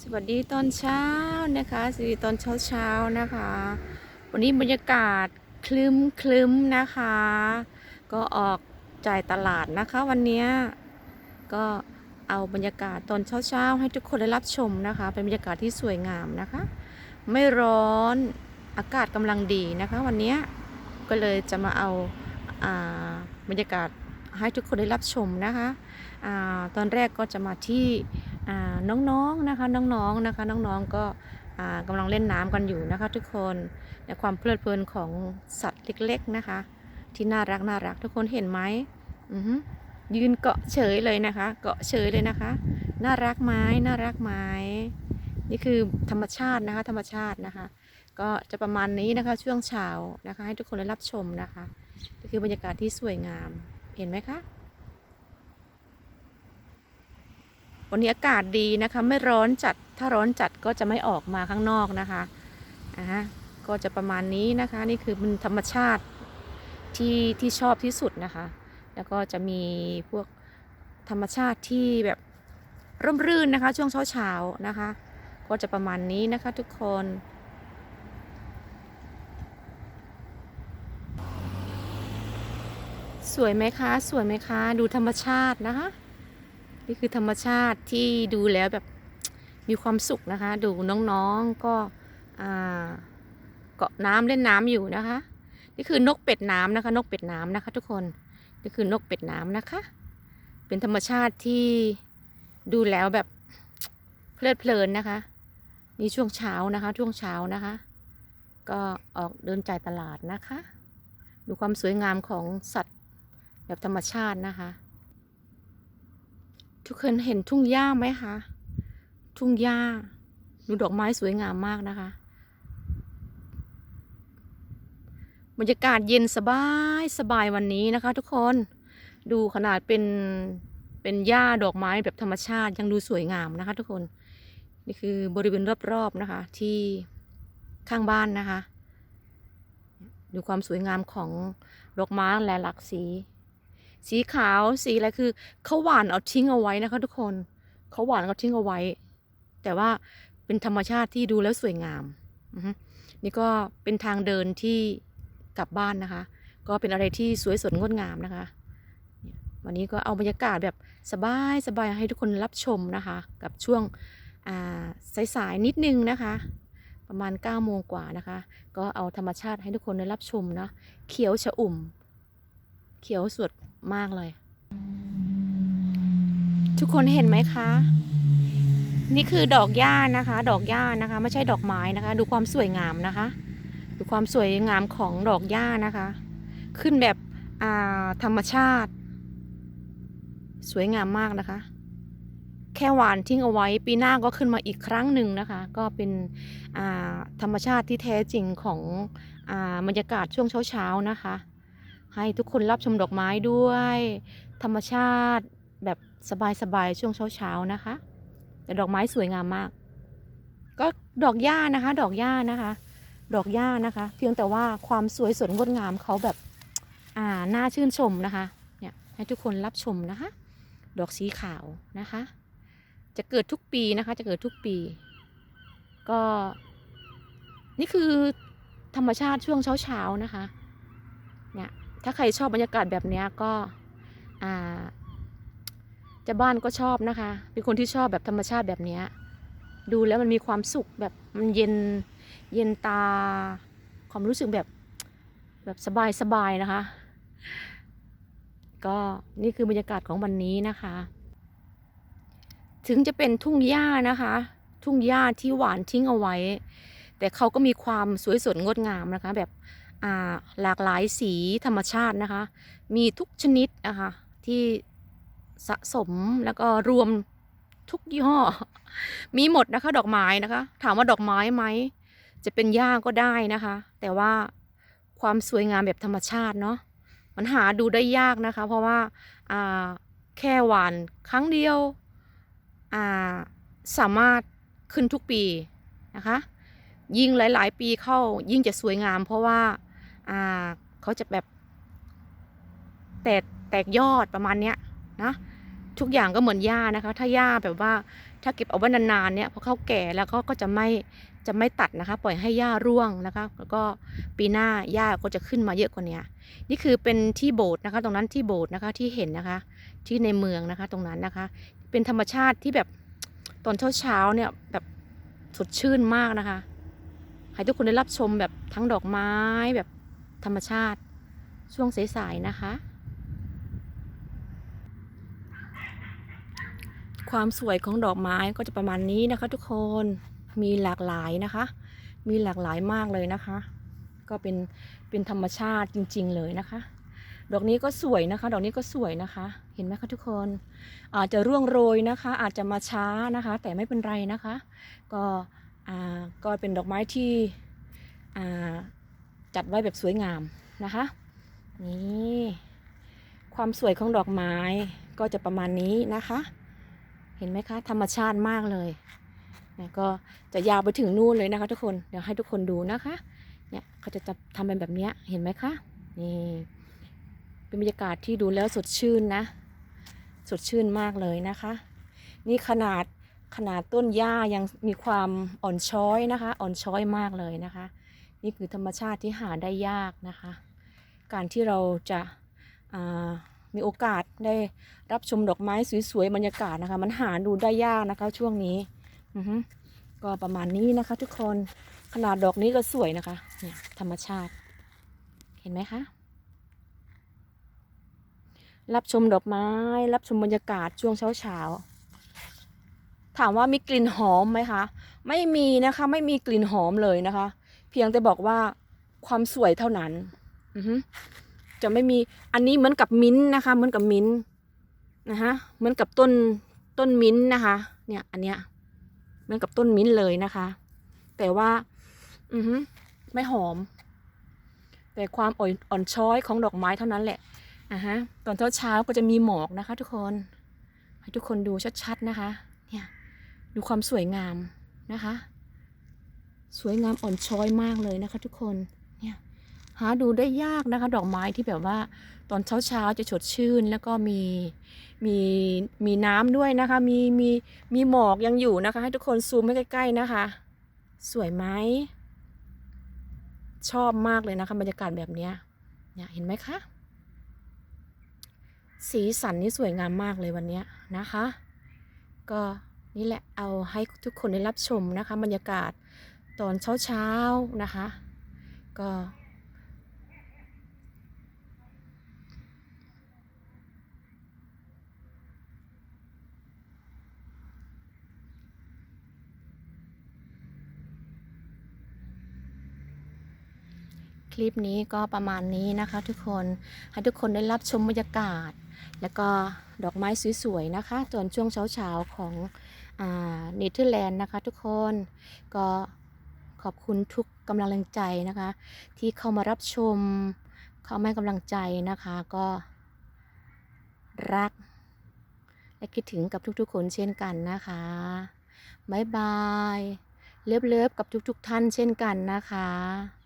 สวัสดีตอนเช้านะคะสวัสดีตอนเช้าเช้านะคะ วันนี้บรรยากาศคลึ้มคลึ้มนะคะ ก็ออกจ่ายตลาดนะคะวันนี้ก็เอาบรรยากาศตอนเช้าเช้าให้ทุกคนได้รับชมนะคะ เป็นบรรยากาศที่สวยงามนะคะ ไม่ร้อนอากาศกำลังดีนะคะ วันนี้ก็เลยจะมาเอาอาบรรยากาศให้ทุกคนได้รับชมนะคะอตอนแรกก็จะมาที่ น้องๆนะคะน้องๆนะคะน้องๆก็อ่ากำลังเล่นน้ำกันอยู่นะคะ ทุกคนในความเพลิดเพลินของสัตว์เล็ก ๆนะคะ ที่น่ารักน่ารักทุกคนเห็นไหมยืนเกาะเฉยเลยนะคะ เกาะเฉยเลยนะคะ น่ารักไหมน่ารักไหมนี่คือธรรมชาตินะคะ ธรรมชาตินะคะ ก็จะประมาณนี้นะคะช่วงเช้านะคะ ให้ทุกคนได้รับชมนะคะนี่คือบรรยากาศที่สวยงามเห็นไหมคะ วันนี้อากาศดีนะคะ ไม่ร้อนจัดถ้าร้อนจัดก็จะไม่ออกมาข้างนอกนะคะอ่าฮะก็จะประมาณนี้นะคะ นี่คือเป็นธรรมชาติที่ที่ชอบที่สุดนะคะ แล้วก็จะมีพวกธรรมชาติที่แบบร่มรื่นนะคะ ช่วงเช้าๆนะคะ ก็จะประมาณนี้นะคะทุกคนสวยไหมคะ สวยไหมคะ ดูธรรมชาตินะคะ นี่คือธรรมชาติที่ดูแล้วแบบมีความสุขนะคะ ดูน้องๆก็เกาะน้ำเล่นน้ำอยู่นะคะ นี่คือนกเป็ดน้ำนะคะ นกเป็ดน้ำนะคะ ทุกคนนี่คือนกเป็ดน้ำนะคะ เป็นธรรมชาติที่ดูแล้วแบบเพลิดเพลินนะคะ นี่ช่วงเช้านะคะ ช่วงเช้านะคะ ก็ออกเดินจ่ายตลาดนะคะ ดูความสวยงามของสัตว์แบบธรรมชาตินะคะ ทุกคนเห็นทุ่งหญ้าไหมคะ ทุ่งหญ้า ดูดอกไม้สวยงามมากนะคะ บรรยากาศเย็นสบายสบายวันนี้นะคะ ทุกคน ดูขนาดเป็นเป็นหญ้าดอกไม้แบบธรรมชาติยังดูสวยงามนะคะ ทุกคน นี่คือบริเวณรอบๆนะคะ ที่ข้างบ้านนะคะ ดูความสวยงามของดอกไม้และหลากสี สีขาวสีอะไรคือเขาหวานเอาทิ้งเอาไว้นะคะทุกคนเขาหวานเอาทิ้งเอาไว้ แต่ว่าเป็นธรรมชาติที่ดูแล้วสวยงามนี่ก็เป็นทางเดินที่กลับบ้านนะคะ ก็เป็นอะไรที่สวยสดงดงามนะคะ วันนี้ก็เอาบรรยากาศแบบสบายสบายให้ทุกคนรับชมนะคะ กับช่วงสายๆนิดนึงนะคะ ประมาณ9ก้าโมงกว่านะคะ ก็เอาธรรมชาติให้ทุกคนได้รับชมเนาะเขียวชะอุ่ม เขียวสดมากเลย ทุกคนเห็นไหมคะ นี่คือดอกหญ้านะคะ ดอกหญ้านะคะ ไม่ใช่ดอกไม้นะคะ ดูความสวยงามนะคะ ดูความสวยงามของดอกหญ้านะคะ ขึ้นแบบธรรมชาติ สวยงามมากนะคะ แค่หวานทิ้งเอาไว้ปีหน้าก็ขึ้นมาอีกครั้งหนึ่งนะคะ ก็เป็นธรรมชาติที่แท้จริงของอบรรยากาศช่วงเช้าๆนะคะ ให้ทุกคนรับชมดอกไม้ด้วย ธรรมชาติแบบสบายๆช่วงเช้าๆนะคะ แต่ดอกไม้สวยงามมาก ก็ดอกหญ้านะคะ ดอกหญ้านะคะ ดอกหญ้านะคะ เพียงแต่ว่าความสวยสดงดงามเขาแบบอ่าน่าชื่นชมนะคะเนี่ยให้ทุกคนรับชมนะคะ ดอกสีขาวนะคะ จะเกิดทุกปีนะคะ จะเกิดทุกปี ก็ นี่คือธรรมชาติช่วงเช้าๆนะคะเนี่ย ถ้าใครชอบบรรยากาศแบบนี้ก็จะบ้านก็ชอบนะคะ เป็นคนที่ชอบแบบธรรมชาติแบบนี้ดูแล้วมันมีความสุขแบบมันเย็นเย็นตา ความรู้สึกแบบแบบสบายสบายนะคะ ก็นี่คือบรรยากาศของวันนี้นะคะ ถึงจะเป็นทุ่งหญ้านะคะ ทุ่งหญ้าที่หวานทิ้งเอาไว้ แต่เขาก็มีความสวยสดงดงามนะคะ แบบ หลากหลายสีธรรมชาตินะคะ มีทุกชนิดนะคะที่สะสมแล้วก็รวมทุกยี่ห้อ มีหมดนะคะดอกไม้นะคะ ถามว่าดอกไม้ไหม จะเป็นหญ้าก็ได้นะคะ แต่ว่าความสวยงามแบบธรรมชาติเนาะมันหาดูได้ยากนะคะ เพราะว่าแค่หวานครั้งเดียวาสามารถขึ้นทุกปีนะคะ ยิ่งหลาย ๆ ปีเข้ายิ่งจะสวยงามเพราะว่า อ่าเขาจะแบบแตกแตกยอดประมาณเนี้ยนะทุกอย่างก็เหมือนหญ้านะคะ ถ้าหญ้าแบบว่าถ้าเก็บเอาไว้นานๆเนี่ยพอเขาแก่แล้วก็ก็จะไม่จะไม่ตัดนะคะ ปล่อยให้หญ้าร่วงนะคะ แล้วก็ปีหน้าหญ้าก็จะขึ้นมาเยอะกว่านี้นี่คือเป็นที่โบสถ์นะคะ ตรงนั้นที่โบสถ์นะคะที่เห็นนะคะ ที่ในเมืองนะคะ ตรงนั้นนะคะ เป็นธรรมชาติที่แบบตอนเช้าๆเนี่ยแบบสดชื่นมากนะคะ ให้ทุกคนได้รับชมแบบทั้งดอกไม้แบบ ธรรมชาติ ช่วงสายๆนะคะ ความสวยของดอกไม้ก็จะประมาณนี้นะคะ ทุกคนมีหลากหลายนะคะ มีหลากหลายมากเลยนะคะ ก็เป็นเป็นธรรมชาติจริง ๆ เลยนะคะ ดอกนี้ก็สวยนะคะ ดอกนี้ก็สวยนะคะ เห็นไหมคะทุกคน อาจจะร่วงโรยนะคะ อาจจะมาช้านะคะ แต่ไม่เป็นไรนะคะ ก็อ่าก็เป็นดอกไม้ที่อ่า จัดไว้แบบสวยงามนะคะ นี่ความสวยของดอกไม้ก็จะประมาณนี้นะคะ เห็นไหมคะ ธรรมชาติมากเลยเนี่ยก็จะยาวไปถึงนู่นเลยนะคะ ทุกคนเดี๋ยวให้ทุกคนดูนะคะเนี่ยเขาจะทำเป็นแบบนี้เห็นไหมคะนี่เป็นบรรยากาศที่ดูแล้วสดชื่นนะ สดชื่นมากเลยนะคะ นี่ขนาดขนาดต้นหญ้ายังมีความอ่อนช้อยนะคะ อ่อนช้อยมากเลยนะคะ นี่คือธรรมชาติที่หาได้ยากนะคะ การที่เราจะามีโอกาสได้รับชมดอกไม้สวยๆบรรยากาศนะคะ มันหาดูได้ยากนะคะ ช่วงนี้ก็ประมาณนี้นะคะ ทุกคนขนาดดอกนี้ก็สวยนะคะเนี่ยธรรมชาติ เห็นไหมคะ รับชมดอกไม้ รับชมบรรยากาศช่วงเช้าๆถามว่ามีกลิ่นหอมไหมคะ ไม่มีนะคะ ไม่มีกลิ่นหอมเลยนะคะ เพียงแต่บอกว่าความสวยเท่านั้นอืจะไม่มีอันนี้เหมือนกับมิ้นนะคะ เหมือนกับมิ้นนะคะเหมือนกับต้นต้นมิ้นนะคะ เนี่ย อันเนี้ยเหมือนกับต้นมิ้นเลยนะคะ แต่ว่า อือฮึไม่หอม แต่ความอ่อนออนช้อยของดอกไม้เท่านั้นแหละอะฮะตอนเช้าเช้าๆก็จะมีหมอกนะคะ ทุกคนให้ทุกคนดูชัดๆนะคะ เนี่ย ดูความสวยงามนะคะ สวยงามอ่อนช้อยมากเลยนะคะ ทุกคนเนี่ยหาดูได้ยากนะคะ ดอกไม้ที่แบบว่า ตอนเช้าเช้าๆจะสดชื่น แล้วก็มีมีมีน้ำด้วยนะคะ มีมีมีหมอกยังอยู่นะคะ ให้ทุกคนซูมให้ใกล้ๆนะคะ สวยไหมชอบมากเลยนะคะบรรยากาศแบบเนี้ยเนี่ยเห็นไหมคะ สีสันนี่สวยงามมากเลยวันเนี้ยนะคะ ก็นี่แหละเอาให้ทุกคนได้รับชมนะคะ บรรยากาศ ตอนเช้าๆนะคะ ก็ คลิปนี้ก็ประมาณนี้นะคะทุกคน ให้ทุกคนได้รับชมบรรยากาศ แล้วก็ดอกไม้สวยๆนะคะ ตอนช่วงเช้าๆของเนเธอร์แลนด์นะคะทุกคนก็ ขอบคุณทุกกำลังใจนะคะ ที่เข้ามารับชม เข้ามาให้กำลังใจนะคะก็รัก และคิดถึงกับทุกๆคนเช่นกันนะคะบ๊ายบายเลิฟๆกับทุกๆท่านเช่นกันนะคะ